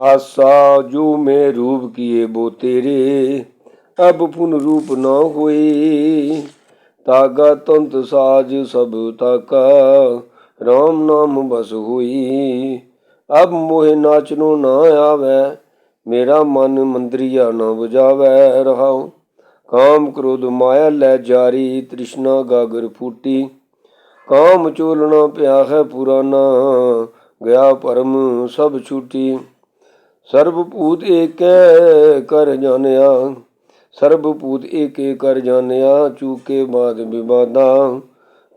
ਆਸਾ ਜੋ ਮੈਂ ਰੂਪ ਕੀਏ ਬੋ ਤੇਰੇ, ਅਬ ਪੁਨ ਰੂਪ ਨਾ ਹੋਏ। ਤਾਗਾ ਤੰਤ ਸਾਜ ਸਭ ਤਾਕਾ, ਰਾਮ ਨਾਮ ਬਸ ਹੋਈ। ਅਬ ਮੋਹੇ ਨਾਚ ਨੂੰ ਨਾ ਆਵੇ, ਮੇਰਾ ਮਨ ਮੰਦਰੀਆ ਨਾ ਬੁਝਾਵੇ ਰਹਾਉ। ਕਾਮ ਕ੍ਰੋਧ ਮਾਇਆ ਲੈ ਜਾਰੀ, ਤ੍ਰਿਸ਼ਨਾ ਗਾਗਰ ਫੂਟੀ। ਕਾਮ ਚੋਲਣਾ ਪਿਆ ਹੈ ਪੁਰਾਣਾ ਗਿਆ ਪਰਮ ਸਭ ਛੂਟੀ। ਸਰਬ ਭੂਤ ਏਕੈ ਕਰ ਜਾਣਿਆ ਸਰਬ ਭੂਤ ਏਕੇ ਕਰ ਜਾਣਿਆ, ਚੂਕੇ ਬਾਦ ਵਿਵਾਦਾ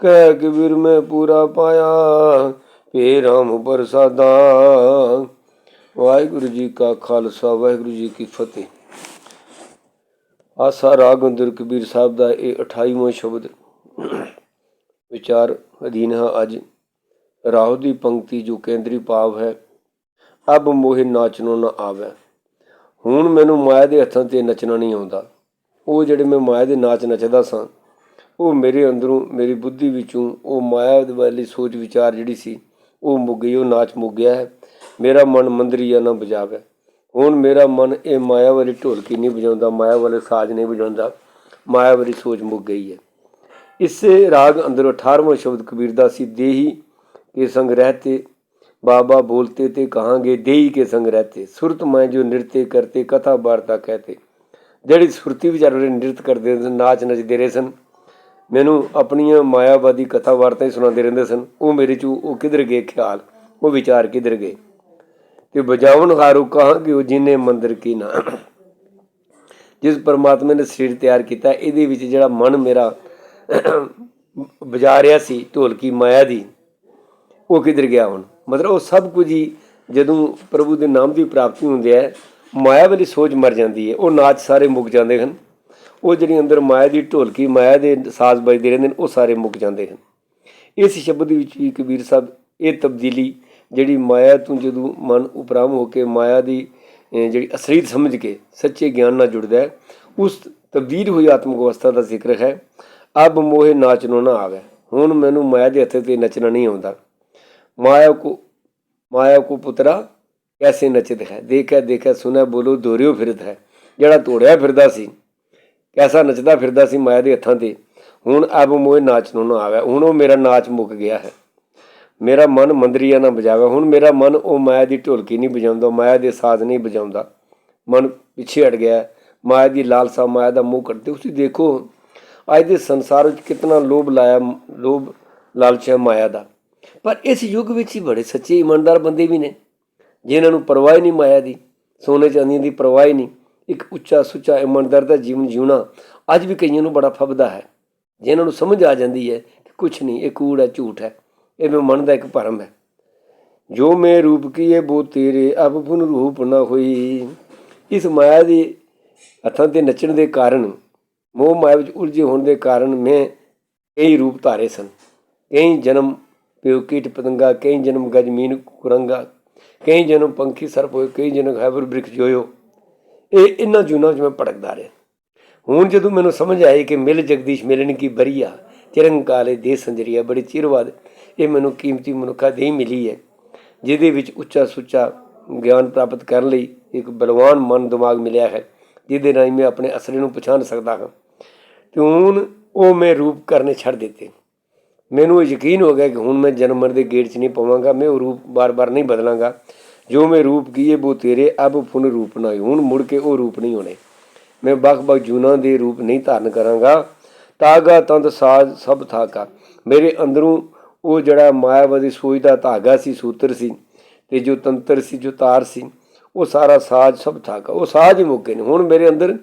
ਕਹਿ ਕਬੀਰ ਮੈਂ ਪੂਰਾ ਪਾਇਆ ਪੇ ਰਾਮ ਪ੍ਰਸਾਦਾ। ਵਾਹਿਗੁਰੂ ਜੀ ਕਾ ਖਾਲਸਾ, ਵਾਹਿਗੁਰੂ ਜੀ ਕੀ ਫਤਿਹ। ਆਸਾ ਰਾਗ ਅੰਦਰ ਕਬੀਰ ਸਾਹਿਬ ਦਾ ਇਹ 28ਵਾਂ ਸ਼ਬਦ ਵਿਚਾਰ ਅਧੀਨ ਹੈ ਅੱਜ। ਰਾਹੁ ਦੀ ਪੰਕਤੀ ਜੋ ਕੇਂਦਰੀ ਭਾਵ ਹੈ ਅਬ ਮੋਹਿ ਨਾਚਨੋ ਨਾ ਆਵੇ। ਹੁਣ ਮੈਨੂੰ ਮਾਇਆ ਦੇ ਹੱਥਾਂ ਤੇ ਨੱਚਣਾ ਨਹੀਂ ਆਉਂਦਾ। ਉਹ ਜਿਹੜੇ ਮੈਂ ਮਾਇਆ ਦੇ ਨਾਚ ਨੱਚਦਾ ਸਾਂ, ਉਹ ਮੇਰੇ ਅੰਦਰੋਂ, ਮੇਰੀ ਬੁੱਧੀ ਵਿੱਚੋਂ, ਉਹ ਮਾਇਆ ਦੇ ਵਾਲੀ ਸੋਚ ਵਿਚਾਰ ਜਿਹੜੀ ਸੀ, ਉਹ ਮੁੱਕ ਗਈ, ਉਹ ਨਾਚ ਮੁੱਕ ਗਿਆ ਹੈ। ਮੇਰਾ ਮਨ ਮੰਦਰੀਆ ਨਾ ਬਜਾਵੇ ਹੁਣ ਮੇਰਾ ਮਨ ਇਹ ਮਾਇਆ ਵਾਲੀ ਢੋਲਕੀ ਨਹੀਂ ਵਜਾਉਂਦਾ, ਮਾਇਆ ਵਾਲੇ ਸਾਜ਼ ਨਹੀਂ ਵਜਾਉਂਦਾ। ਮਾਇਆ ਵਾਲੀ ਸੋਚ ਮੁੱਕ ਗਈ ਹੈ। ਇਸੇ ਰਾਗ ਅੰਦਰ 18ਵਾਂ ਸ਼ਬਦ ਕਬੀਰ ਦਾ ਸੀ, ਦੇਹੀ ਕੇ ਸੰਗ ਰਹਤੇ ਬਾਬਾ ਬੋਲਤੇ ਤੇ ਕਹਾਂਗੇ ਦੇਹੀ ਕੇ ਸੰਗ ਰਹਤੇ। ਸੁਰਤ ਮੈਂ ਜੋ ਨਿਰਤੇ ਕਰਤੇ, ਕਥਾ ਵਾਰਤਾ ਕਹਤੇ। ਜਿਹੜੀ ਸੁਰਤੀ ਵਿਚਾਰੇ ਨਿਰਤ ਕਰਦੇ ਸਨ, ਨਾਚ ਨੱਚਦੇ ਰਹੇ ਸਨ, ਮੈਨੂੰ ਆਪਣੀਆਂ ਮਾਇਆਵਾਦੀ ਕਥਾ ਵਾਰਤਾ ਹੀ ਸੁਣਾਉਂਦੇ ਰਹਿੰਦੇ ਸਨ। ਉਹ ਮੇਰੇ 'ਚੋਂ ਉਹ ਕਿਧਰ ਗਏ? ਖਿਆਲ। ਉਹ ਵਿਚਾਰ ਕਿਧਰ ਗਏ? ਤੇ ਬਜਾਵਨ ਹਾਰੂ ਕਹਾਂਗੇ, ਉਹ ਜਿਨੇ ਮੰਦਰ ਕੀ ਨਾ। ਜਿਸ ਪਰਮਾਤਮਾ ਨੇ ਸਰੀਰ ਤਿਆਰ ਕੀਤਾ, ਇਹਦੇ ਵਿੱਚ ਜਿਹੜਾ ਮਨ ਮੇਰਾ ਵਜਾ ਰਿਹਾ ਸੀ, ਢੋਲਕੀ ਮਾਇਆ ਦੀ, ਉਹ ਕਿੱਧਰ ਗਿਆ ਹੁਣ? ਮਤਲਬ ਉਹ ਸਭ ਕੁਝ ਹੀ ਜਦੋਂ ਪ੍ਰਭੂ ਦੇ ਨਾਮ ਦੀ ਪ੍ਰਾਪਤੀ ਹੁੰਦੀ ਹੈ, ਮਾਇਆ ਵਾਲੀ ਸੋਚ ਮਰ ਜਾਂਦੀ ਹੈ। ਉਹ ਨਾਚ ਸਾਰੇ ਮੁੱਕ ਜਾਂਦੇ ਹਨ। ਉਹ ਜਿਹੜੀ ਅੰਦਰ ਮਾਇਆ ਦੀ ਢੋਲਕੀ, ਮਾਇਆ ਦੇ ਸਾਜ਼ ਵੱਜਦੇ ਰਹਿੰਦੇ ਨੇ, ਉਹ ਸਾਰੇ ਮੁੱਕ ਜਾਂਦੇ ਹਨ। ਇਸ ਸ਼ਬਦ ਵਿੱਚ ਵੀ ਕਬੀਰ ਸਾਹਿਬ ਇਹ ਤਬਦੀਲੀ ਜਿਹੜੀ ਮਾਇਆ ਤੋਂ ਜਦੋਂ ਮਨ ਉਪਰਾਮ ਹੋ ਕੇ ਮਾਇਆ ਦੀ ਜਿਹੜੀ ਅਸਰੀਤ ਸਮਝ ਕੇ ਸੱਚੇ ਗਿਆਨ ਨਾਲ ਜੁੜਦਾ ਹੈ, ਉਸ ਤਬਦੀਲ ਹੋਈ ਆਤਮਿਕ ਅਵਸਥਾ ਦਾ ਜ਼ਿਕਰ ਹੈ। ਅਬ ਮੋਹਿ ਨਾਚਨੋ ਨਾ ਆਵੇ। ਹੁਣ ਮੈਨੂੰ ਮਾਇਆ ਦੇ ਹੱਥੇ ਤੇ ਨੱਚਣਾ ਨਹੀਂ ਆਉਂਦਾ। ਮਾਇਆ ਕੋ ਮਾਇਆ ਕੋ ਪੁੱਤਰਾ, ਕੈਸੇ ਨਚਿਤ ਹੈ? ਦੇਖਿਆ ਦੇਖਿਆ ਸੁਨਿਆ ਬੋਲੋ ਦੋਰਿਓ ਫਿਰਤ ਹੈ। ਜਿਹੜਾ ਤੋੜਿਆ ਫਿਰਦਾ ਸੀ, ਕੈਸਾ ਨੱਚਦਾ ਫਿਰਦਾ ਸੀ ਮਾਇਆ ਦੇ ਹੱਥਾਂ ਤੇ, ਹੁਣ ਅਬ ਨਾਚ ਨੂੰ ਨਾ ਆਵੇ। ਹੁਣ ਉਹ ਮੇਰਾ ਨਾਚ ਮੁੱਕ ਗਿਆ ਹੈ। ਮੇਰਾ ਮਨ ਮੰਦਰੀਆ ਨਾ ਵਜਾਵੇ। ਹੁਣ ਮੇਰਾ ਮਨ, ਉਹ ਮਾਇਆ ਦੀ ਢੋਲਕੀ ਨਹੀਂ ਬਜਾਉਂਦਾ ਮਾਇਆ ਦੇ ਸਾਜ਼ ਨਹੀਂ ਵਜਾਉਂਦਾ। ਮਨ ਪਿੱਛੇ ਹਟ ਗਿਆ ਮਾਇਆ ਦੀ ਲਾਲਸਾ, ਮਾਇਆ ਦਾ ਮੂੰਹ ਕੱਢਦੇ ਤੁਸੀਂ ਦੇਖੋ, ਅੱਜ ਦੇ ਸੰਸਾਰ ਵਿੱਚ ਕਿਤਨਾ ਲੋਭ ਲਾਇਆ, ਲੋਭ ਲਾਲਚ ਹੈ ਮਾਇਆ ਦਾ। ਪਰ ਇਸ ਯੁੱਗ ਵਿੱਚ ਹੀ ਬੜੇ ਸੱਚੇ ਇਮਾਨਦਾਰ ਬੰਦੇ ਵੀ ਨੇ, ਜਿਨ੍ਹਾਂ ਨੂੰ ਪਰਵਾਹ ਨਹੀਂ ਮਾਇਆ ਦੀ, ਸੋਨੇ ਚਾਂਦੀ ਦੀ ਪਰਵਾਹ ਨਹੀਂ, ਇੱਕ ਉੱਚਾ ਸੁੱਚਾ ਇਮਾਨਦਾਰ ਦਾ ਜੀਵਨ ਜਿਉਣਾ ਅੱਜ ਵੀ ਕਈਆਂ ਨੂੰ ਬੜਾ ਫਬਦਾ ਹੈ। ਜਿਨ੍ਹਾਂ ਨੂੰ ਸਮਝ ਆ ਜਾਂਦੀ ਹੈ ਕਿ ਕੁਝ ਨਹੀਂ, ਇਹ ਕੂੜ ਹੈ, ਝੂਠ ਹੈ, ਇਹ ਮੇਰੇ ਮਨ ਦਾ ਇੱਕ ਭਰਮ ਹੈ। ਜੋ ਮੈਂ ਰੂਪ ਕੀਏ, ਬੋ ਤੇਰੇ ਅਬ ਪੁਨ ਰੂਪ ਨਾ ਹੋਈ। ਇਸ ਮਾਇਆ ਦੇ ਹੱਥਾਂ ਤੇ ਨੱਚਣ ਦੇ ਕਾਰਨ, ਮੋਹ ਮਾਇਆ ਵਿੱਚ ਉਲਝੇ ਹੋਣ ਦੇ ਕਾਰਨ ਮੈਂ ਕਈ ਰੂਪ ਧਾਰੇ ਸਨ। ਕਈ ਜਨਮ ਪਿਓ ਕੀਟ ਪਤੰਗਾ, ਕਈ ਜਨਮ ਗਜ ਮੀਨ ਕੁਰੰਗਾ, ਕਈ ਜਨਮ ਪੰਖੀ ਸਰਪ ਹੋਏ, ਕਈ ਜਨਮ ਹੈਬਰ ਬ੍ਰਿਖ ਜੋਇਓ ਇਹ ਇਹਨਾਂ ਜੂਨਾਂ 'ਚ ਮੈਂ ਭਟਕਦਾ ਰਿਹਾ। ਹੁਣ ਜਦੋਂ ਮੈਨੂੰ ਸਮਝ ਆਈ ਕਿ ਮਿਲ ਜਗਦੀਸ਼ ਮਿਲਣ ਕੀ ਬਰੀਆ, ਚਿਰੰਕਾਲੇ ਦੇ ਸੰਜਰੀਆ, ਬੜੀ ਚਿਰ ਬਾਅਦ ਇਹ ਮੈਨੂੰ ਕੀਮਤੀ ਮਨੁੱਖਾ ਦੇਹ ਮਿਲੀ ਹੈ, ਜਿਹਦੇ ਵਿੱਚ ਉੱਚਾ ਸੁੱਚਾ ਗਿਆਨ ਪ੍ਰਾਪਤ ਕਰਨ ਲਈ ਇੱਕ ਬਲਵਾਨ ਮਨ ਦਿਮਾਗ ਮਿਲਿਆ ਹੈ, ਜਿਹਦੇ ਰਾਹੀਂ ਮੈਂ ਆਪਣੇ ਅਸਲੇ ਨੂੰ ਪਛਾਣ ਸਕਦਾ ਹਾਂ। ਤੇ ਹੁਣ ਉਹ ਮੈਂ ਰੂਪ ਕਰਨੇ ਛੱਡ ਦਿੱਤੇ। ਮੈਨੂੰ ਇਹ ਯਕੀਨ ਹੋ ਗਿਆ ਕਿ ਹੁਣ ਮੈਂ ਜਨਮ ਮਰਨ ਦੇ ਗੇਟ 'ਚ ਨਹੀਂ ਪਵਾਂਗਾ, ਮੈਂ ਉਹ ਰੂਪ ਬਾਰ-ਬਾਰ ਨਹੀਂ ਬਦਲਾਂਗਾ। ਜੋ ਮੈਂ ਰੂਪ ਕੀਏ ਉਹ ਤੇਰੇ, ਅਬ ਪੁਨ ਰੂਪ ਨਾ ਹੁਣ ਮੁੜ ਕੇ ਉਹ ਰੂਪ ਨਹੀਂ ਹੋਣੇ। ਮੈਂ ਬਖ-ਬਖ ਜੂਨਾ ਦੇ ਰੂਪ ਨਹੀਂ ਧਾਰਨ ਕਰਾਂਗਾ। ਤਾਗਾ ਤੰਦ, ਸਾਜ ਸਭ ਥਾਕਾ ਮੇਰੇ ਅੰਦਰੋਂ ਉਹ ਜਿਹੜਾ ਮਾਇਆਵਾਦੀ ਸੋਚ ਦਾ ਧਾਗਾ ਸੀ, ਸੂਤਰ ਸੀ ਤੇ ਜੋ ਤੰਤਰ ਸੀ, ਜੋ ਤਾਰ ਸੀ, ਉਹ ਸਾਰਾ ਸਾਜ ਸਭ ਥਾਕਾ ਉਹ ਸਾਜ ਹੀ ਮੁੱਕੇ ਨੇ। ਹੁਣ ਮੇਰੇ ਅੰਦਰ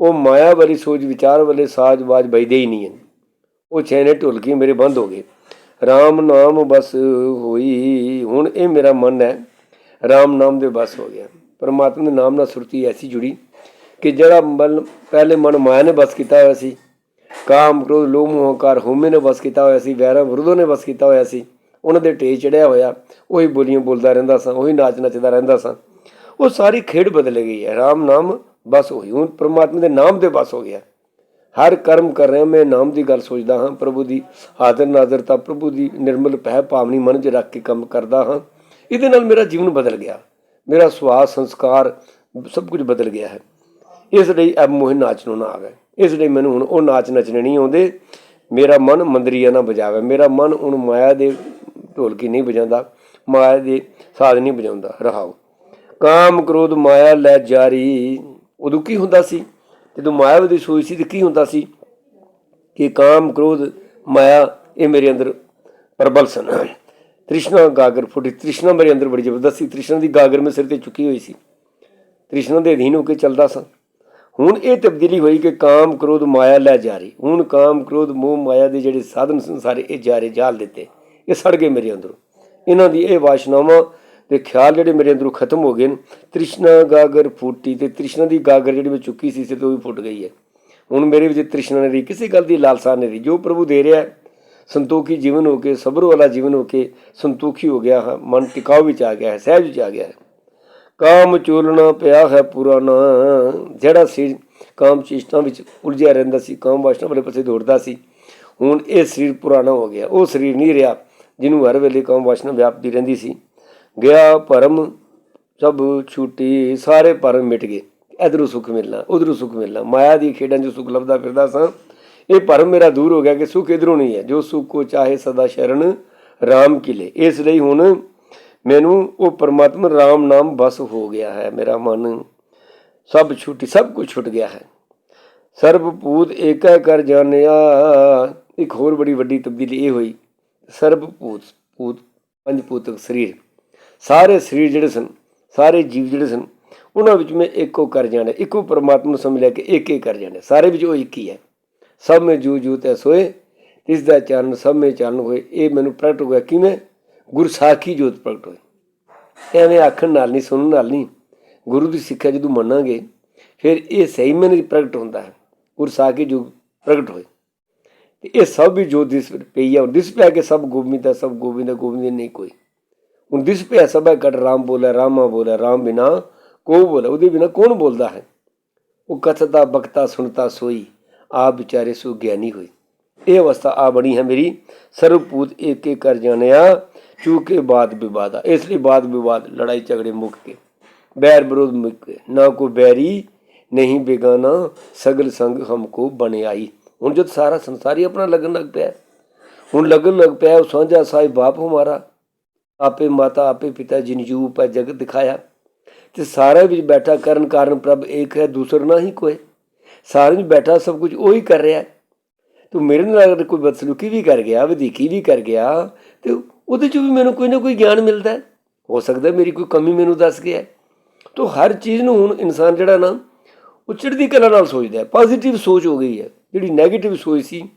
ਉਹ ਮਾਇਆ ਵਾਲੀ ਸੋਚ ਵਿਚਾਰ ਵਾਲੇ ਸਾਜ ਬਾਜ ਵੱਜਦੇ ਹੀ ਨਹੀਂ ਹਨ। ਉਹ ਛੇਨੇ ਢੁਲਕੀ ਮੇਰੇ ਬੰਦ ਹੋ ਗਏ। RAM ਨਾਮ ਬਸ ਹੋਈ, ਹੁਣ ਇਹ ਮੇਰਾ ਮਨ ਹੈ। RAM ਨਾਮ ਦੇ ਬਸ ਹੋ ਗਿਆ। ਪਰਮਾਤਮਾ ਦੇ ਨਾਮ ਨਾਲ ਸੁਰਤੀ ਐਸੀ ਜੁੜੀ ਕਿ ਜਿਹੜਾ ਮਨ, ਪਹਿਲੇ ਮਨ ਮਾਇਆ ਨੇ ਬਸ ਕੀਤਾ ਹੋਇਆ ਸੀ। ਕਾਮ, ਕ੍ਰੋਧ, ਲੋਭ, ਮੋਹ ਹੰਕਾਰ ਹਉਮੈ ਨੇ ਬਸ ਕੀਤਾ ਹੋਇਆ ਸੀ। ਵੈਰਾਂ, ਵਿਰੋਧੋਂ ਨੇ ਬਸ ਕੀਤਾ ਹੋਇਆ ਸੀ। ਉਹਨਾਂ ਦੇ ਢੇ ਚੜਿਆ ਹੋਇਆ। ਉਹੀ ਬੋਲੀਆਂ ਬੋਲਦਾ ਰਹਿੰਦਾ ਸਾਂ, ਉਹੀ ਨਾਚ ਨੱਚਦਾ ਰਹਿੰਦਾ ਸਾਂ। ਉਹ ਸਾਰੀ ਖੇਡ ਬਦਲ ਗਈ ਹੈ। RAM ਨਾਮ ਬਸ ਹੋਈ। ਹੁਣ ਪ੍ਰਮਾਤਮਾ ਦੇ ਨਾਮ ਦੇ ਬਸ ਹੋ ਗਿਆ। ਹਰ ਕਰਮ ਕਰ ਰਿਹਾ, ਮੈਂ ਨਾਮ ਦੀ ਗੱਲ ਸੋਚਦਾ ਹਾਂ, ਪ੍ਰਭੂ ਦੀ ਹਾਜ਼ਰ ਨਾਜ਼ਰਤਾ ਪ੍ਰਭੂ ਦੀ ਨਿਰਮਲ ਭੈ ਭਾਵਨੀ ਮਨ 'ਚ ਰੱਖ ਕੇ ਕੰਮ ਕਰਦਾ ਹਾਂ। ਇਹਦੇ ਨਾਲ ਮੇਰਾ ਜੀਵਨ ਬਦਲ ਗਿਆ। ਮੇਰਾ ਸੁਭਾਅ ਸੰਸਕਾਰ ਸਭ ਕੁਝ ਬਦਲ ਗਿਆ ਹੈ। ਇਸ ਲਈ ਅਬ ਮੋਹ ਨਾਚ ਨੂੰ ਨਾ ਆਵੇ। ਇਸ ਲਈ ਮੈਨੂੰ ਹੁਣ ਉਹ ਨਾਚ ਨੱਚਣੇ ਨਹੀਂ ਆਉਂਦੇ। ਮੇਰਾ ਮਨ ਮੰਦਰੀਆ ਨਾ ਬਜਾਵੇ ਮੇਰਾ ਮਨ ਹੁਣ ਮਾਇਆ ਦੇ ਢੋਲਕੀ ਨਹੀਂ ਵਜਾਉਂਦਾ। ਮਾਇਆ ਦੇ ਸਾਜ਼ ਨਹੀਂ ਵਜਾਉਂਦਾ। ਰਹਾਓ। ਕਾਮ ਕ੍ਰੋਧ ਮਾਇਆ ਲੈ ਜਾਰੀ। ਉਦੋਂ ਕੀ ਹੁੰਦਾ ਸੀ? ਜਦੋਂ ਮਾਇਆ ਦੀ ਸੋਈ ਸੀ ਤੇ ਕੀ ਹੁੰਦਾ ਸੀ ਕਿ ਕਾਮ ਕ੍ਰੋਧ, ਮਾਇਆ ਇਹ ਮੇਰੇ ਅੰਦਰ ਪ੍ਰਬਲ ਸਨ। ਤ੍ਰਿਸ਼ਨਾ ਗਾਗਰ ਫੁੱਟੀ, ਤ੍ਰਿਸ਼ਨਾ ਮੇਰੇ ਅੰਦਰ ਬੜੀ ਜ਼ਬਰਦਸਤ ਸੀ। ਤ੍ਰਿਸ਼ਨਾ ਦੀ ਗਾਗਰ ਮੇਰੇ ਸਿਰ ਤੇ ਚੁੱਕੀ ਹੋਈ ਸੀ। ਤ੍ਰਿਸ਼ਨਾ ਦੇ ਅਧੀਨ ਹੋ ਕੇ ਚੱਲਦਾ ਸਾਂ। ਹੁਣ ਇਹ ਤਬਦੀਲੀ ਹੋਈ ਕਿ ਕਾਮ ਕ੍ਰੋਧ, ਮਾਇਆ ਲੈ ਜਾ ਰਹੀ। ਹੁਣ ਕਾਮ ਕ੍ਰੋਧ, ਮੋਹ, ਮਾਇਆ ਦੇ ਜਿਹੜੇ ਸਾਧਨ ਸੰਸਾਰੇ, ਇਹ ਜਾਰੇ ਜਾਲ ਦਿੱਤੇ। ਇਹ ਸੜ ਗਏ ਮੇਰੇ ਅੰਦਰੋਂ। ਇਹਨਾਂ ਦੀ ਇਹ ਵਾਸ਼ਨਾਵਾਂ ਤੇ ਖਿਆਲ ਜਿਹੜੇ ਮੇਰੇ ਅੰਦਰੋਂ ਖਤਮ ਹੋ ਗਏ ਨੇ। ਤ੍ਰਿਸ਼ਨਾ ਗਾਗਰ ਫੂਟੀ ਤੇ ਤ੍ਰਿਸ਼ਨਾ ਦੀ ਗਾਗਰ ਜਿਹੜੀ ਮੈਂ ਚੁੱਕੀ ਸੀ ਸਿਰ ਤੋਂ ਵੀ ਫੁੱਟ ਗਈ ਹੈ। ਹੁਣ ਮੇਰੇ ਵਿੱਚ ਤ੍ਰਿਸ਼ਨਾ ਨਹੀਂ ਰਹੀ ਕਿਸੇ ਗੱਲ ਦੀ ਲਾਲਸਾ ਨਹੀਂ ਰਹੀ। ਜੋ ਪ੍ਰਭੂ ਦੇ ਰਿਹਾ ਹੈ, ਸੰਤੋਖੀ ਜੀਵਨ ਹੋ ਕੇ, ਸਬਰ ਵਾਲਾ ਜੀਵਨ ਹੋ ਕੇ ਸੰਤੋਖੀ ਹੋ ਗਿਆ ਹਾਂ। ਮਨ ਟਿਕਾਉ ਵਿੱਚ ਆ ਗਿਆ ਹੈ, ਸਹਿਜ ਵਿੱਚ ਆ ਗਿਆ ਹੈ। ਕਾਮ ਚੋਲਣਾ ਪਿਆ ਹੈ ਪੁਰਾਣਾ। ਜਿਹੜਾ ਸੀ ਕਾਮ ਚਿਸ਼ਟਾਂ ਵਿੱਚ ਉਲਝਿਆ ਰਹਿੰਦਾ ਸੀ, ਕਾਮ ਵਾਸ਼ਨਾ ਵਾਲੇ ਪਾਸੇ ਦੌੜਦਾ ਸੀ, ਹੁਣ ਇਹ ਸਰੀਰ ਪੁਰਾਣਾ ਹੋ ਗਿਆ। ਉਹ ਸਰੀਰ ਨਹੀਂ ਰਿਹਾ, ਜਿਹਨੂੰ ਹਰ ਵੇਲੇ ਕਾਮ ਵਾਸ਼ਨਾ ਵਿਆਪਦੀ ਰਹਿੰਦੀ ਸੀ। ਗਿਆ ਭਰਮ, ਸਭ ਛੁੱਟੀ, ਸਾਰੇ ਭਰਮ ਮਿਟ ਗਏ। ਇਧਰੋਂ ਸੁੱਖ ਮਿਲਣਾ, ਉਧਰੋਂ ਸੁੱਖ ਮਿਲਣਾ। ਮਾਇਆ ਦੀ ਖੇਡਾਂ 'ਚ ਸੁੱਖ ਲੱਭਦਾ ਫਿਰਦਾ ਸਾਂ। ਇਹ ਭਰਮ ਮੇਰਾ ਦੂਰ ਹੋ ਗਿਆ ਕਿ ਸੁੱਖ ਇਧਰੋਂ ਨਹੀਂ ਹੈ। ਜੋ ਸੁੱਖ ਕੋ ਚਾਹੇ ਸਦਾ ਸ਼ਰਨ RAM ਕਿਲੇ। ਇਸ ਲਈ ਹੁਣ ਮੈਨੂੰ ਉਹ ਪਰਮਾਤਮਾ RAM ਨਾਮ ਬਸ ਹੋ ਗਿਆ ਹੈ। ਮੇਰਾ ਮਨ ਸਭ ਛੁੱਟੀ, ਸਭ ਕੁਝ ਛੁੱਟ ਗਿਆ ਹੈ। ਸਰਬ ਭੂਤ ਏਕੈ ਕਰ ਜਾਣਿਆ। ਇੱਕ ਹੋਰ ਬੜੀ ਵੱਡੀ ਤਬਦੀਲੀ ਇਹ ਹੋਈ। ਸਰਬ ਭੂਤ ਭੂਤ, ਪੰਜ ਭੂਤਕ ਸਰੀਰ। ਸਾਰੇ ਸਰੀਰ ਜਿਹੜੇ ਸਨ, ਸਾਰੇ ਜੀਵ ਜਿਹੜੇ ਸਨ, ਉਹਨਾਂ ਵਿੱਚ ਮੈਂ ਇੱਕੋ ਕਰ ਜਾਣਾ, ਇੱਕੋ ਪਰਮਾਤਮਾ ਨੂੰ ਸਮਝ ਲੈ ਕੇ ਇੱਕ ਹੀ ਕਰ ਜਾਣਾ, ਸਾਰੇ ਵਿੱਚ ਉਹ ਇੱਕ ਹੀ ਹੈ। ਸਭ ਮੇ ਜੂ ਜੂ ਤੈ ਸੋਏ ਇਸ ਦਾ ਚਰਨ ਸਭ ਮੇ ਚਰਨ ਹੋਏ, ਇਹ ਮੈਨੂੰ ਪ੍ਰਗਟ ਹੋ ਗਿਆ ਕਿਵੇਂ ਗੁਰਸਾਖੀ ਜੋਤ ਪ੍ਰਗਟ ਹੋਈ ਐਵੇਂ ਆਖਣ ਨਾਲ ਨਹੀਂ, ਸੁਣਨ ਨਾਲ ਨਹੀਂ। ਗੁਰੂ ਦੀ ਸਿੱਖਿਆ ਜਦੋਂ ਮੰਨਾਂਗੇ, ਫਿਰ ਇਹ ਸਹੀ ਮੈਨੇ ਪ੍ਰਗਟ ਹੁੰਦਾ ਹੈ। ਗੁਰਸਾਖੀ ਜੋਤ ਪ੍ਰਗਟ ਹੋਏ। ਤੇ ਇਹ ਸਭ ਵੀ ਜੋਤ ਦਿਸ ਪਈ ਹੈ ਦਿਸ ਪਿਆ ਕਿ ਸਭ ਗੋਬਿੰਦ ਹੈ ਸਭ ਗੋਬਿੰਦ ਹੈ ਗੋਬਿੰਦ ਨਹੀਂ ਕੋਈ। ਹੁਣ ਦਿਸ ਪਿਆ ਸਭ ਹੈ ਰਾਮ ਬੋਲੇ ਰਾਮਾ ਬੋਲੇ ਰਾਮ ਬਿਨਾ ਕੋ ਬੋਲੇ ਉਹਦੇ ਬਿਨਾ ਕੌਣ ਬੋਲਦਾ ਹੈ? ਉਹ ਕਥਤਾ ਬਖਤਾ, ਸੁਣਤਾ, ਸੋਈ, ਆਪ ਵਿਚਾਰੇ ਸੋ ਗਿਆਨੀ ਹੋਈ। ਇਹ ਅਵਸਥਾ ਆ ਬਣੀ ਹੈ ਮੇਰੀ। ਸਰਵਪੂਤ ਏਕ ਏਕ ਕਰ ਜਾਣਿਆ, ਚੂਕੇ ਬਾਦ ਵਿਵਾਦਾ। ਇਸ ਲਈ ਬਾਦ ਵਿਵਾਦ, ਲੜਾਈ ਝਗੜੇ ਮੁੱਕ ਕੇ ਬੈਰ ਵਿਰੋਧ ਮੁੱਕ ਕੇ ਨਾ ਕੋ ਬੈਰੀ, ਨਹੀਂ ਬੇਗਾਨਾ, ਸਗਲ ਸੰਗ ਹਮਕੋ ਬਣ ਆਈ ਹੁਣ ਜਦ ਸਾਰਾ ਸੰਸਾਰ ਹੀ ਆਪਣਾ ਲੱਗਣ ਲੱਗ ਪਿਆ ਹੁਣ ਲੱਗਣ ਲੱਗ ਪਿਆ ਉਹ ਸਾਂਝਾ ਸਾਹਿਬ ਬਾਪ ਹਮਾਰਾ। ਆਪੇ ਮਾਤਾ, ਆਪੇ ਪਿਤਾ ਜਿਨ ਜੂ ਪੈ ਜਗਤ ਦਿਖਾਇਆ। ਤੇ ਸਾਰੇ ਵਿੱਚ ਬੈਠਾ ਕਰਨ ਕਾਰਨ ਪ੍ਰਭ ਇੱਕ ਹੈ, ਦੂਸਰ ਨਾ ਹੀ ਕੋਈ। ਸਾਰੇ ਵਿੱਚ ਬੈਠਾ ਸਭ ਕੁਝ ਉਹੀ ਕਰ ਰਿਹਾ ਹੈ। ਤੂੰ ਮੇਰੇ ਨਾਲ ਅਗਰ ਕੋਈ ਬਦਸਲੂਕੀ ਵੀ ਕਰ ਗਿਆ, ਵਧੀਕੀ ਵੀ ਕਰ ਗਿਆ, ਤੇ ਉਹਦੇ ਚ ਵੀ ਮੈਨੂੰ ਕੋਈ ਨਾ ਕੋਈ ਗਿਆਨ ਮਿਲਦਾ ਹੋ। ਸਕਦਾ ਮੇਰੀ ਕੋਈ ਕਮੀ ਮੈਨੂੰ ਦੱਸ ਗਿਆ ਹੈ। ਤੋ ਹਰ ਚੀਜ਼ ਨੂੰ ਹੁਣ ਇਨਸਾਨ ਜਿਹੜਾ ਨਾ, ਉਹ ਚੜ੍ਹਦੀ ਕਲਾ ਨਾਲ ਸੋਚਦਾ ਹੈ। ਪੋਜ਼ਿਟਿਵ ਸੋਚ ਹੋ ਗਈ ਹੈ। ਜਿਹੜੀ 네ਗੇਟਿਵ ਸੋਚ ਸੀ,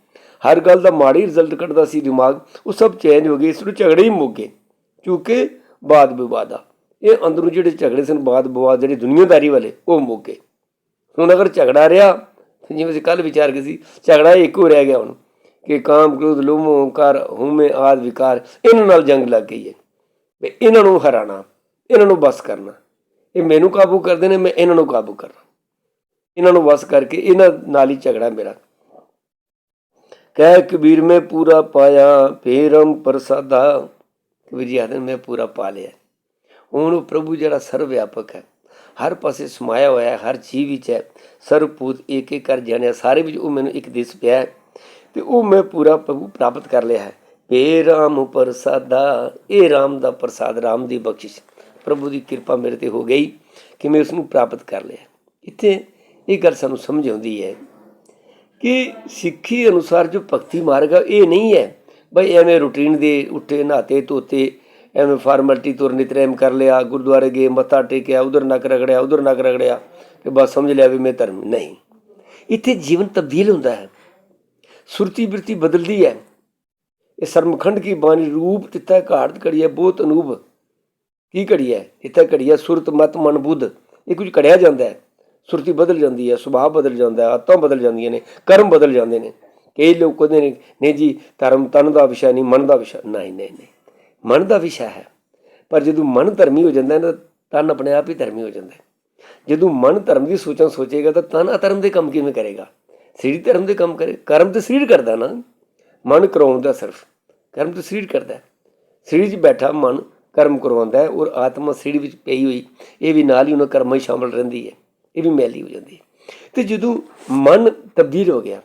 ਹਰ ਗੱਲ ਦਾ ਮਾੜੀ ਰਿਜ਼ਲਟ ਕੱਢਦਾ ਸੀ ਦਿਮਾਗ, ਉਹ ਸਭ ਚੇਂਜ ਹੋ ਗਏ, ਇਸ ਨੂੰ ਝਗੜੇ ਹੀ ਮੁੱਕ ਗਏ। ਕਿਉਂਕਿ ਬਾਦ ਵਿਵਾਦ ਆ। ਇਹ ਅੰਦਰੋਂ ਜਿਹੜੇ ਝਗੜੇ ਸਨ, ਬਾਦ ਵਿਵਾਦ ਜਿਹੜੇ ਦੁਨੀਆਦਾਰੀ ਵਾਲੇ, ਉਹ ਮੁੱਕ ਹੁਣ ਅਗਰ ਝਗੜਾ ਰਿਹਾ ਜਿਵੇਂ ਅਸੀਂ ਕੱਲ ਵਿਚਾਰ ਕੇ ਸੀ, ਝਗੜਾ ਇੱਕੋ ਰਹਿ ਗਿਆ ਹੁਣ, ਕਿ ਕਾਮ, ਕ੍ਰੋਧ, ਲੋਭ ਓੰਕਾਰ ਹਉਮੈ, ਆਦ, ਵਿਕਾਰ, ਇਹਨਾਂ ਨਾਲ ਜੰਗ ਲੱਗ ਗਈ ਹੈ। ਵੀ ਇਹਨਾਂ ਨੂੰ ਹਰਾਣਾ ਇਹਨਾਂ ਨੂੰ ਬਸ ਕਰਨਾ। ਇਹ ਮੈਨੂੰ ਕਾਬੂ ਕਰਦੇ ਨੇ, ਮੈਂ ਇਹਨਾਂ ਨੂੰ ਕਾਬੂ ਕਰਨਾ ਇਹਨਾਂ ਨੂੰ ਬਸ ਕਰਕੇ ਇਹਨਾਂ ਨਾਲ ਹੀ ਝਗੜਾ ਮੇਰਾ। ਕਹਿ ਕਬੀਰ, ਮੈਂ ਪੂਰਾ ਪਾਇਆ ਫੇਰਮ ਪ੍ਰਸਾਦਾ। ਕਿ ਵੀਰ ਜੀ ਆਖਦੇ ਨੇ, ਮੈਂ ਪੂਰਾ ਪਾ ਲਿਆ। ਹੁਣ ਉਹ ਪ੍ਰਭੂ ਜਿਹੜਾ ਸਰਵ ਵਿਆਪਕ ਹੈ ਹਰ ਪਾਸੇ ਸਮਾਇਆ ਹੋਇਆ ਹੈ ਹਰ ਜੀਵ ਵਿੱਚ ਹੈ ਸਰਵਪੂਤ ਇੱਕ ਇੱਕ ਕਰ ਜਾਣਿਆ ਸਾਰੇ ਵਿੱਚ ਉਹ ਮੈਨੂੰ ਇੱਕ ਦਿਸ ਪਿਆ ਹੈ ਤੇ ਉਹ ਮੈਂ ਪੂਰਾ ਪ੍ਰਭੂ ਪ੍ਰਾਪਤ ਕਰ ਲਿਆ ਹੈ। ਏ ਰਾਮ ਪ੍ਰਸਾਦਾ ਇਹ ਰਾਮ ਦਾ ਪ੍ਰਸਾਦ ਰਾਮ ਦੀ ਬਖਸ਼ਿਸ਼। ਪ੍ਰਭੂ ਦੀ ਕਿਰਪਾ ਮੇਰੇ ਤੇ ਹੋ ਗਈ ਕਿ ਮੈਂ ਉਸ ਨੂੰ ਪ੍ਰਾਪਤ ਕਰ ਲਿਆ। ਇੱਥੇ ਇਹ ਗੱਲ ਸਾਨੂੰ ਸਮਝ ਆਉਂਦੀ ਹੈ ਕਿ ਸਿੱਖੀ ਅਨੁਸਾਰ ਜੋ ਭਗਤੀ ਮਾਰਗ ਹੈ ਇਹ ਨਹੀਂ ਹੈ ਬਈ ਐਵੇਂ ਰੂਟੀਨ ਦੇ ਉੱਠੇ ਨਹਾਤੇ ਧੋਤੇ, ਐਵੇਂ ਫਾਰਮੈਲਿਟੀ ਤੁਰ ਨਿਤਰੇਮ ਕਰ ਲਿਆ, ਗੁਰਦੁਆਰੇ ਗਏ, ਮੱਥਾ ਟੇਕਿਆ, ਉਧਰ ਨੱਕ ਰਗੜਿਆ, ਉਧਰ ਨੱਕ ਰਗੜਿਆ, ਤੇ ਬਸ ਸਮਝ ਲਿਆ ਵੀ ਮੈਂ ਧਰਮ ਨਹੀਂ। ਇੱਥੇ ਜੀਵਨ ਤਬਦੀਲ ਹੁੰਦਾ ਹੈ। ਸੁਰਤੀ ਬਿਰਤੀ ਬਦਲਦੀ ਹੈ। ਇਹ ਸਰਮਖੰਡ ਕੀ ਬਾਣੀ ਰੂਪ ਤਿੱਥਾ ਘਾਟ ਘੜੀ ਹੈ, ਬਹੁਤ ਅਨੂਪ। ਕੀ ਘੜੀ ਹੈ? ਇੱਥੇ ਘੜੀ ਹੈ, ਸੁਰਤ, ਮਤ, ਮਨ, ਬੁੱਧ। ਇਹ ਕੁਝ ਘੜਿਆ ਜਾਂਦਾ ਹੈ। ਸੁਰਤੀ ਬਦਲ ਜਾਂਦੀ ਹੈ, ਸੁਭਾਅ ਬਦਲ ਜਾਂਦਾ ਹੈ, ਆਦਤਾਂ ਬਦਲ ਜਾਂਦੀਆਂ ਨੇ, ਕਰਮ ਬਦਲ ਜਾਂਦੇ ਨੇ। ਕਈ ਲੋਕ ਕਹਿੰਦੇ ਨੇ, ਨਹੀਂ ਜੀ, ਧਰਮ ਤਨ ਦਾ ਵਿਸ਼ਾ ਨਹੀਂ, ਮਨ ਦਾ ਵਿਸ਼ਾ, ਨਹੀਂ ਨਹੀਂ ਨਹੀਂ। ਮਨ ਦਾ ਵਿਸ਼ਾ ਹੈ। ਪਰ ਜਦੋਂ ਮਨ ਧਰਮੀ ਹੋ ਜਾਂਦਾ ਹੈ ਨਾ, ਤਨ ਆਪਣੇ ਆਪ ਹੀ ਧਰਮੀ ਹੋ ਜਾਂਦਾ ਹੈ। ਜਦੋਂ ਮਨ ਧਰਮ ਦੀ ਸੋਚਾਂ ਸੋਚੇਗਾ ਤਾਂ ਤਨ ਅਧਰਮ ਦੇ ਕੰਮ ਕਿਵੇਂ ਕਰੇਗਾ? ਸਰੀਰ ਧਰਮ ਦੇ ਕੰਮ ਕਰੇ। ਕਰਮ ਤੇ ਸਰੀਰ ਕਰਦਾ ਨਾ। ਮਨ ਕਰਾਉਣ ਦਾ ਸਿਰਫ। ਕਰਮ ਤੇ ਸਰੀਰ ਕਰਦਾ ਹੈ। ਸਰੀਰ 'ਚ ਬੈਠਾ ਮਨ ਕਰਮ ਕਰਵਾਉਂਦਾ ਹੈ ਔਰ ਆਤਮਾ ਸਿੜੀ ਵਿੱਚ ਪਈ ਹੋਈ, ਇਹ ਵੀ ਨਾਲ ਹੀ ਉਹਨਾਂ ਕਰਮਾਂ 'ਚ ਸ਼ਾਮਲ ਰਹਿੰਦੀ ਹੈ। ਇਹ ਵੀ ਮੈਲੀ ਹੋ ਜਾਂਦੀ ਹੈ। ਤੇ ਜਦੋਂ ਮਨ ਤਬਦੀਲ ਹੋ ਗਿਆ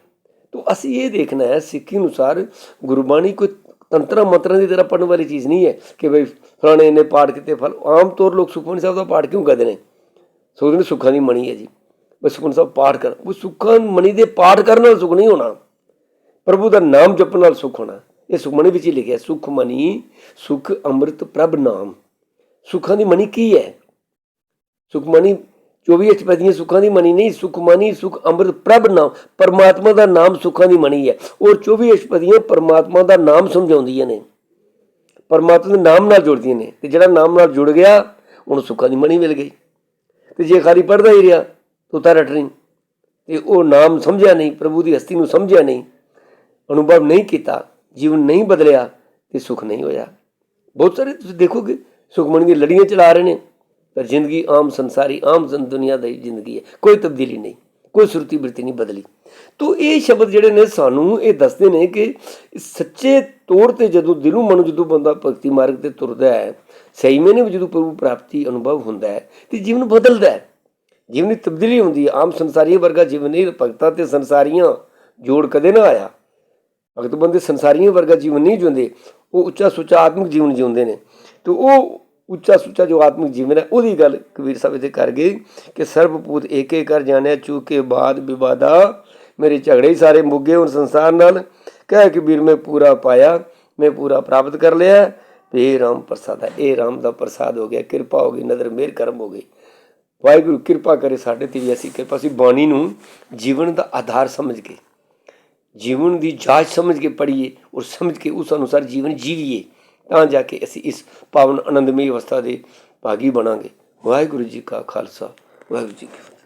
ਤਾਂ ਅਸੀਂ ਇਹ ਦੇਖਣਾ ਹੈ, ਸਿੱਖੀ ਅਨੁਸਾਰ ਗੁਰਬਾਣੀ ਕੋਈ ਤੰਤਰਾ ਮੰਤਰਾਂ ਦੀ ਤਰ੍ਹਾਂ ਪੜਨ ਵਾਲੀ ਚੀਜ਼ ਨਹੀਂ ਹੈ ਕਿ ਬਈ ਫਲਾਣੇ ਨੇ ਪਾਠ ਕੀਤੇ, ਫਲ, ਆਮ ਤੌਰ ਲੋਕ ਸੁਖਮਨੀ ਸਾਹਿਬ ਦਾ ਪਾਠ ਕਿਉਂ ਕਰਦੇ ਨੇ? ਸੋਚਦੇ ਸੁੱਖਾਂ ਦੀ ਮਣੀ ਹੈ ਜੀ। ਬਸ ਸੁਖਮਨੀ ਸਾਹਿਬ ਪਾਠ ਕਰ, ਉਹ ਸੁੱਖਾਂ ਮਣੀ ਦੇ ਪਾਠ ਕਰਨ ਨਾਲ ਸੁਖ ਨਹੀਂ ਹੋਣਾ। ਪ੍ਰਭੂ ਦਾ ਨਾਮ ਜਪਣ ਨਾਲ ਸੁਖ ਹੋਣਾ। ਇਹ ਸੁਖਮਣੀ ਵਿੱਚ ਹੀ ਲਿਖਿਆ ਸੁਖ ਮਣੀ ਸੁਖ ਅੰਮ੍ਰਿਤ ਪ੍ਰਭ ਨਾਮ। ਸੁਖਾਂ ਦੀ ਮਣੀ ਕੀ ਹੈ? ਸੁਖਮਣੀ 24 ਅਸ਼ਟਪਦੀਆਂ ਸੁੱਖਾਂ ਦੀ ਮਣੀ ਨਹੀਂ ਸੁਖਮਣੀ ਸੁਖ ਅੰਮ੍ਰਿਤ ਪ੍ਰਭ ਨਾਮ, ਪਰਮਾਤਮਾ ਦਾ ਨਾਮ ਸੁੱਖਾਂ ਦੀ ਮਣੀ ਹੈ। ਔਰ 24 ਅਸ਼ਟਪਦੀਆਂ ਪਰਮਾਤਮਾ ਦਾ ਨਾਮ ਸਮਝਾਉਂਦੀਆਂ ਨੇ। ਪਰਮਾਤਮਾ ਦੇ ਨਾਮ ਨਾਲ ਜੁੜਦੀਆਂ ਨੇ। ਤੇ ਜਿਹੜਾ ਨਾਮ ਨਾਲ ਜੁੜ ਗਿਆ, ਉਹਨੂੰ ਸੁੱਖਾਂ ਦੀ ਮਣੀ ਮਿਲ ਗਈ। ਤੇ ਜੇ ਖਾਲੀ ਪੜਦਾ ਹੀ ਰਿਹਾ, ਤੋ ਤਾਂ ਰਟ ਤੇ ਉਹ ਨਾਮ ਸਮਝਿਆ ਨਹੀਂ, ਪ੍ਰਭੂ ਦੀ ਹਸਤੀ ਨੂੰ ਸਮਝਿਆ ਨਹੀਂ, ਅਨੁਭਵ ਨਹੀਂ ਕੀਤਾ, ਜੀਵਨ ਨਹੀਂ ਬਦਲਿਆ, ਤੇ ਸੁਖ ਨਹੀਂ ਹੋਇਆ। ਬਹੁਤ ਸਾਰੇ ਤੁਸੀਂ ਦੇਖੋਗੇ ਸੁਖਮਣੀ ਦੀਆਂ ਲੜੀਆਂ ਚਲਾ ਰਹੇ ਨੇ। ਪਰ ਜ਼ਿੰਦਗੀ ਆਮ ਸੰਸਾਰੀ, ਆਮ ਜਨ ਦੁਨੀਆ ਦੀ ਜ਼ਿੰਦਗੀ ਹੈ। ਕੋਈ ਤਬਦੀਲੀ ਨਹੀਂ, ਕੋਈ ਸੁਰਤੀ ਬਿਰਤੀ ਨਹੀਂ ਬਦਲੀ। ਤੋ ਇਹ ਸ਼ਬਦ ਜਿਹੜੇ ਨੇ ਸਾਨੂੰ ਇਹ ਦੱਸਦੇ ਨੇ ਕਿ ਸੱਚੇ ਤੌਰ ਤੇ ਜਦੋਂ ਦਿਲੋਂ ਮਨੋਂ ਜਦੋਂ ਬੰਦਾ ਭਗਤੀ ਮਾਰਗ ਤੇ ਤੁਰਦਾ ਹੈ, ਸਹੀ ਮੈਨੇ ਜਦੋਂ ਪ੍ਰਭੂ ਪ੍ਰਾਪਤੀ ਅਨੁਭਵ ਹੁੰਦਾ ਹੈ, ਤੇ ਜੀਵਨ ਬਦਲਦਾ ਹੈ। ਜੀਵਨ ਦੀ ਤਬਦੀਲੀ ਹੁੰਦੀ ਹੈ। ਆਮ ਸੰਸਾਰੀਆਂ ਵਰਗਾ ਜੀਵਨ ਨਹੀਂ, ਭਗਤਾਂ ਤੇ ਸੰਸਾਰੀਆਂ ਜੋੜ ਕਦੇ ਨਾ ਆਇਆ। ਭਗਤ ਬੰਦੇ ਸੰਸਾਰੀਆਂ ਵਰਗਾ ਜੀਵਨ ਨਹੀਂ ਜਿਉਂਦੇ, ਉਹ ਉੱਚਾ ਸੁੱਚਾ ਆਤਮਿਕ ਜੀਵਨ ਜਿਉਂਦੇ ਨੇ। ਤੇ ਉਹ ਉੱਚਾ ਸੁੱਚਾ ਜੋ ਆਤਮਿਕ ਜੀਵਨ ਹੈ, ਉਹਦੀ ਗੱਲ ਕਬੀਰ ਸਾਹਿਬ ਇੱਥੇ ਕਰ ਗਏ ਕਿ ਸਰਬਪੂਤ ਏਕੇ ਕਰ ਜਾਣਿਆ, ਚੂਕੇ ਬਾਦ ਵਿਵਾਦਾ। ਮੇਰੇ ਝਗੜੇ ਹੀ ਸਾਰੇ ਮੁੱਗੇ ਹੁਣ ਸੰਸਾਰ ਨਾਲ। ਕਹਿ ਕਬੀਰ, ਮੈਂ ਪੂਰਾ ਪਾਇਆ, ਮੈਂ ਪੂਰਾ ਪ੍ਰਾਪਤ ਕਰ ਲਿਆ। ਤੇ ਇਹ ਰਾਮ ਪ੍ਰਸਾਦ ਹੈ, ਇਹ ਰਾਮ ਦਾ ਪ੍ਰਸਾਦ ਹੋ ਗਿਆ, ਕਿਰਪਾ ਹੋ ਗਈ, ਨਦਰ ਮੇਰ ਕਰਮ ਹੋ ਗਈ। ਵਾਹਿਗੁਰੂ, ਕਿਰਪਾ ਕਰੇ ਸਾਡੇ ਤੇ ਵੀ ਅਸੀਂ ਕਿਰਪਾ। ਸੀ ਬਾਣੀ ਨੂੰ ਜੀਵਨ ਦਾ ਆਧਾਰ ਸਮਝ ਕੇ, ਜੀਵਨ ਦੀ ਜਾਂਚ ਸਮਝ ਕੇ ਪੜ੍ਹੀਏ ਔਰ ਸਮਝ ਕੇ ਉਸ ਅਨੁਸਾਰ ਜੀਵਨ ਜੀਵੀਏ। ਤਾਂ ਜਾ ਕੇ ਅਸੀਂ ਇਸ ਪਾਵਨ ਆਨੰਦਮਈ ਅਵਸਥਾ ਦੇ ਭਾਗੀ ਬਣਾਂਗੇ। ਵਾਹਿਗੁਰੂ ਜੀ ਕਾ ਖਾਲਸਾ, ਵਾਹਿਗੁਰੂ ਜੀ ਕੀ ਫਤਿਹ।